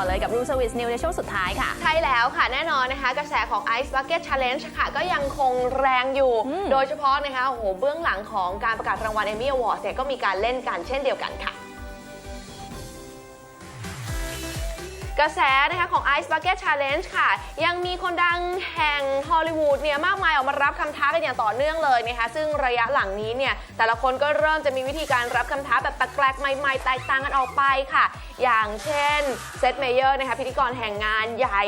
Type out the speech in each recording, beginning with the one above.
อเลยกับ Room Service New ในช่วงสุดท้ายค่ะ ใช่แล้วค่ะแน่นอนนะคะ กระแสของ Ice Bucket Challenge ค่ะ ก็ยังคงแรงอยู่อืมโดยเฉพาะนะคะโอ้โหเบื้องหลังของการประกาศรางวัล Emmy Awards เนี่ยก็มีการเล่นกันเช่นเดียวกันค่ะ กระแสนะคะของ Ice Bucket Challenge ค่ะ ยังมีคนดังแห่งฮอลลีวูดเนี่ยมากมายออกมารับคำท้ากันอย่างต่อเนื่องเลยนะคะซึ่งระยะหลังนี้เนี่ยแต่ละคนก็เริ่มจะมีวิธีการรับคำท้าแบบแปลกๆใหม่ๆแตกต่างกันออกไปค่ะ อย่างเช่นเซตเมเยอร์นะคะพิธีกรแห่งงานใหญ่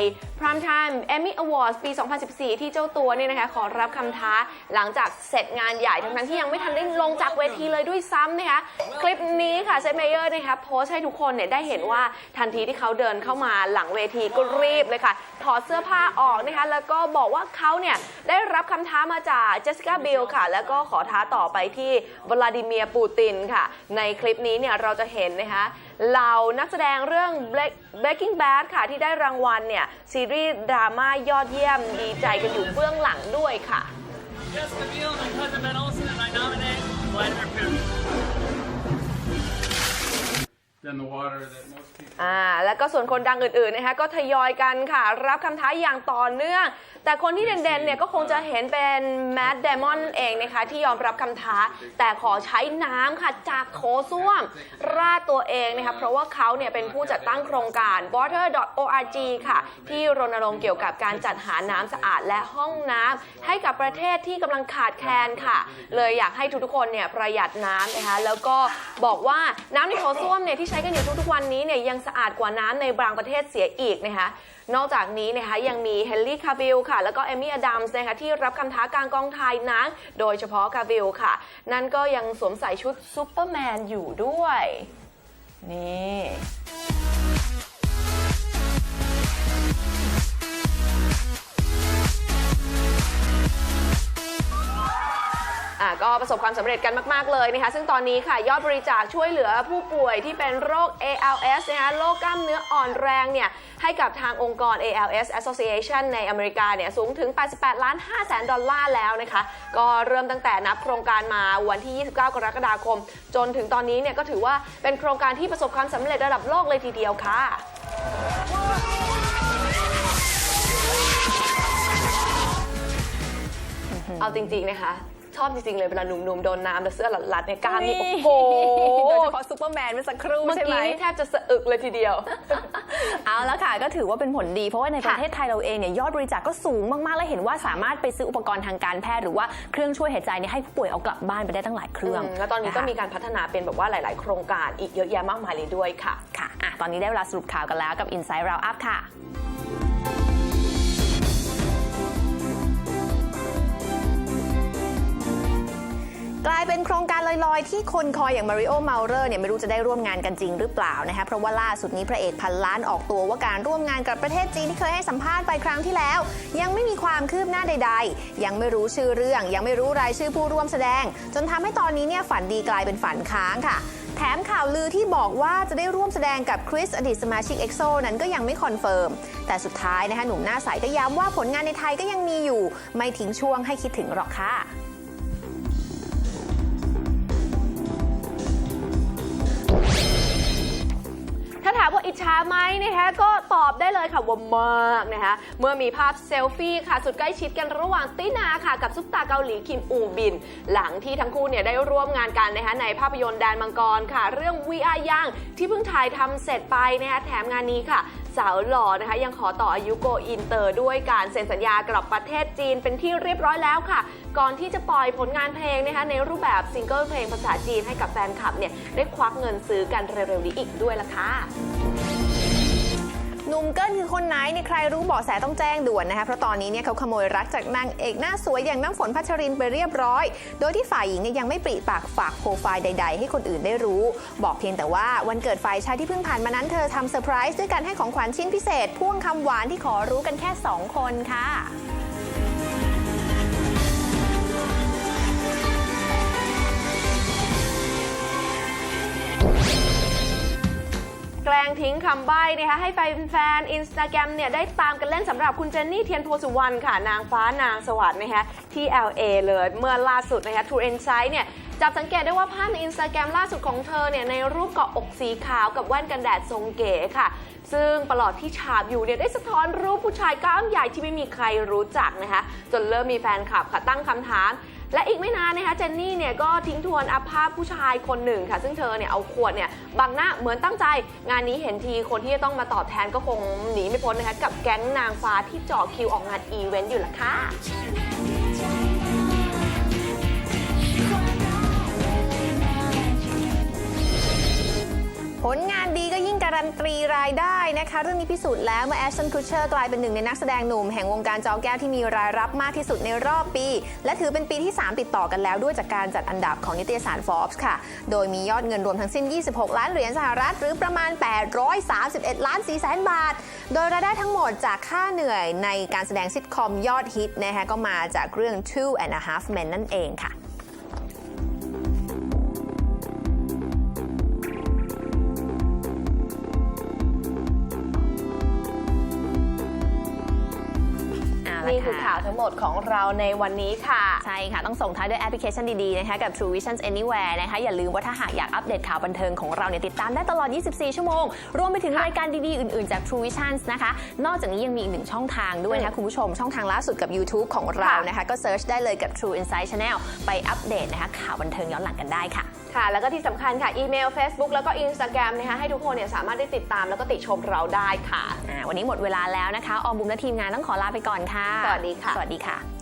Prime Time Emmy Awards ปี 2014 ที่เจ้าตัวเนี่ยนะคะขอรับคำท้าหลังจากเสร็จงานใหญ่ทั้งๆที่ยังไม่ทันได้ลงจากเวทีเลยด้วยซ้ำนะคะคลิปนี้ค่ะเซตเมเยอร์นะคะโพสให้ทุกคนเนี่ยได้เห็นว่าทันทีที่เขาเดินเข้ามาหลังเวทีก็รีบเลยค่ะ ถอดเสื้อผ้าออกนะคะแล้วก็บอกว่าเขาเนี่ยได้รับคำท้ามาจากเจสสิก้าบิลค่ะ แล้วก็ขอท้าต่อไปที่วลาดิเมียร์ปูตินค่ะ ในคลิปนี้เนี่ยเราจะเห็นนะคะเหล่านักแสดงเรื่อง Breaking Bad ค่ะที่ได้รางวัลเนี่ย ซีรีส์ดราม่ายอดเยี่ยมดีใจกันอยู่เบื้องหลังด้วยค่ะ Jessica Biel and my cousin Ben Olsen, and I nominate Vladimir Putin. อ่าแล้วก็ส่วนคนดังอื่นๆนะคะก็ทยอยกันค่ะ รับคำท้าอย่างต่อเนื่อง แต่คนที่เด่นๆเนี่ยก็คงจะเห็นเป็นแมดเดมอนเองนะคะที่ยอมรับคำท้า แต่ขอใช้น้ำค่ะจากโถส้วม ราดตัวเองนะคะเพราะว่าเขาเนี่ยเป็นผู้จัดตั้งโครงการ water.org ค่ะ ที่รณรงค์เกี่ยวกับการจัดหาน้ำสะอาดและห้องน้ำให้กับประเทศที่กำลังขาดแคลนค่ะ เลยอยากให้ทุกๆคนเนี่ยประหยัดน้ำนะคะแล้วก็บอกว่าน้ำในโถส้วมเนี่ยที่ช้กันอยู่ทุกๆวันนี้เนี่ยยังสะอาดกว่าน้ำในบางประเทศเสียอีกนะคะนอกจากนี้นะคะยังมีเฮนรี่คาบิลค่ะ แล้วก็เอมี่อดัมส์นะคะที่รับคำท้ากลางกองถ่ายหนังโดยเฉพาะคาบิลค่ะ นั่นก็ยังสวมใส่ชุดซูเปอร์แมนอยู่ด้วย นี่ ก็ประสบความสำเร็จกันมาก ๆ เลยนะคะ ซึ่งตอนนี้ค่ะยอดบริจาคช่วยเหลือผู้ป่วยที่เป็นโรค ALS นะคะโรคกล้ามเนื้ออ่อนแรงเนี่ยให้กับทางองค์กร ALS Association ในอเมริกาเนี่ยสูงถึง 88 ล้าน5แสนดอลลาร์แล้วนะคะ ก็เริ่มตั้งแต่นับโครงการมาวันที่ 29 กรกฎาคม จนถึงตอนนี้เนี่ยก็ถือว่าเป็นโครงการที่ประสบความสำเร็จระดับโลกเลยทีเดียวค่ะเอาจริง ๆ นะคะ ชอบจริงๆเลยเวลาหนุ่มๆโดนน้ำแล้วเสื้อหลัดๆในยกล้ามนี่โอ้โหโดยเฉพาะซูเปอร์แมนเมื่อสักครู่เมื่อใช่ไหมกี้นี่แทบจะสะอึกเลยทีเดียว เอาแล้วค่ะก็ถือว่าเป็นผลดีเพราะว่าในประค่ะเทศไทยเราเองเนี่ยยอดบริจาคก็สูงมากๆและเห็นว่าสามารถไปซื้ออุปกรณ์ทางการแพทย์หรือว่าเครื่องช่วยหายใจเนี่ยให้ผู้ป่วยเอากลับบ้านไปได้ตั้งหลายเครื่องอืมแล้วตอนนี้ก็ะคะมีการพัฒนาเป็นแบบว่าหลาย ๆ โครงการอีกเยอะแยะมากมายเลยด้วยค่ะค่ะอะตอนนี้ได้เวลาสรุปข่าวกันแล้วกับ Inside Round Up ค่ะ กลายเป็นโครงการลอยๆ ที่คนคอยอย่างมาริโอเมาเลอร์เนี่ยไม่รู้จะได้ร่วมงานกันจริงหรือเปล่านะคะเพราะว่าล่าสุดนี้พระเอกพันล้านออกตัวว่าการร่วมงานกับประเทศจีนที่เคยให้สัมภาษณ์ไปครั้งที่แล้ว ยังไม่มีความคืบหน้าใด ๆ ยังไม่รู้ชื่อเรื่อง ยังไม่รู้รายชื่อผู้ร่วมแสดง จนทำให้ตอนนี้เนี่ยฝันดีกลายเป็นฝันค้างค่ะแถมข่าวลือที่บอกว่าจะได้ร่วมแสดงกับคริสอดีตสมาชิก EXO นั้นก็ยังไม่คอนเฟิร์ม แต่สุดท้ายนะคะหนุ่มหน้าใสก็ย้ำว่าผลงานในไทยก็ยังมีอยู่ ไม่ทิ้งช่วงให้คิดถึงหรอกค่ะามว่าอิจฉาไหมนะคะก็ตอบได้เลยค่ะว่ามากนะคะเมื่อมีภาพเซลฟี่ค่ะสุดใกล้ชิดกันระหว่างตินาค่ะ กับซุปตาเกาหลีคิมอูบิน หลังที่ทั้งคู่เนี่ยได้ร่วมงานกันนะคะในภาพยนตร์แดนมังกรค่ะ เรื่อง VR ยังที่เพิ่งถ่ายทำเสร็จไปนะคะแถมงานนี้ค่ะ สาวหล่อนะคะ ยังขอต่ออายุโกอินเตอร์ด้วยการเซ็นสัญญากลับประเทศจีนเป็นที่เรียบร้อยแล้วค่ะ ก่อนที่จะปล่อยผลงานเพลงนะคะในรูปแบบซิงเกิลเพลงภาษาจีนให้กับแฟนคลับเนี่ยได้ควักเงินซื้อกันเร็วๆนี้อีกด้วยละค่ะ หนุ่มเกิ้ลคือคนไหนเนี่ยใครรู้เบาะแสต้องแจ้งด่วนนะคะเพราะตอนนี้เนี่ยเขาขโมยรักจากนางเอกหน้าสวยอย่างน้ำฝนพัชรินไปเรียบร้อย โดยที่ฝ่ายหญิงเนี่ยยังไม่ปริปากฝากโปรไฟล์ใด ๆ ให้คนอื่นได้รู้ บอกเพียงแต่ว่าวันเกิดฝ่ายชายที่เพิ่งผ่านมานั้นเธอทำเซอร์ไพรส์ด้วยการให้ของขวัญชิ้นพิเศษพ่วงคำหวานที่ขอรู้กันแค่ 2 คนค่ะ ล้งทิ้งคำใบ้นะคะให้แฟนๆอินสตาแกรมเนี่ยได้ตามกันเล่นสำหรับคุณเจนนี่เทียนโพสุวรรณค่ะนางฟ้านางสวัสดิ์นะคะที่ LA เลยเมื่อล่าสุดนะคะ True Insight เนี่ย จับสังเกตได้ว่าภาพในอินสตาแกรมล่าสุดของเธอเนี่ยในรูปเกาะอกสีขาวกับแว่นกันแดดทรงเก๋ค่ะ ซึ่งประหลอดที่ฉาบอยู่เนี่ยได้สะท้อนรูปผู้ชายกล้ามใหญ่ที่ไม่มีใครรู้จักนะคะ จนเริ่มมีแฟนคลับค่ะตั้งคำถามและอีกไม่นานนะคะเจนนี่เนี่ยก็ทิ้งทวนอัพภาพผู้ชายคนหนึ่งค่ะ ซึ่งเธอเนี่ยเอาขวดเนี่ยบังหน้าเหมือนตั้งใจ งานนี้เห็นทีคนที่จะต้องมาตอบแทนก็คงหนีไม่พ้นนะคะกับแก๊งนางฟ้าที่เจ่อคิวออกงานอีเวนต์อยู่ละค่ะ ผลงานดีก็ยิ่งการันตีรายได้นะคะ เรื่องนี้พิสูจน์แล้วเมื่อแอชตันคูเชอร์กลายเป็นหนึ่งในนักแสดงหนุ่มแห่งวงการจอแก้วที่มีรายรับมากที่สุดในรอบปี และถือเป็นปีที่ 3 ติดต่อกันแล้วด้วยจากการจัดอันดับของนิตยสาร Forbes ค่ะ โดยมียอดเงินรวมทั้งสิ้น 26 ล้านเหรียญสหรัฐ หรือประมาณ 831 ล้าน4แสนบาท โดยรายได้ทั้งหมดจากค่าเหนื่อยในการแสดงซิทคอมยอดฮิตนะคะก็มาจากเรื่อง Two and a Half Men นั่นเองค่ะเอาละนี่คือค่ะ ข่าวทั้งหมดของเราในวันนี้ค่ะ ใช่ค่ะ ต้องส่งท้ายด้วยแอปพลิเคชันดี ๆ นะคะ กับ True Visions Anywhere นะคะ อย่าลืมว่าถ้าหากอยากอัปเดตข่าวบันเทิงของเราเนี่ยติดตามได้ตลอด 24 ชั่วโมง รวมไปถึงรายการดี ๆ อื่น ๆ จาก True Visions นะคะ นอกจากนี้ยังมีอีกหนึ่งช่องทางด้วยนะคะคุณผู้ชมช่องทางล่าสุดกับ YouTube ของเรานะคะ ก็เซิร์ชได้เลยกับ True Insight Channel ไปอัปเดตนะคะข่าวบันเทิงย้อนหลังกันได้ค่ะ ค่ะ แล้วก็ที่สำคัญค่ะ อีเมล Facebook แล้วก็ Instagram นะคะให้ทุกคนเนี่ยสามารถได้ติดตามแล้วก็ติชมเราได้ค่ะ อ่าวันนี้หมดเวลาแล้วนะคะ ออมบุมและทีมงานต้องขอลาไปก่อนค่ะ สวัสดีค่ะ สวัสดีค่ะ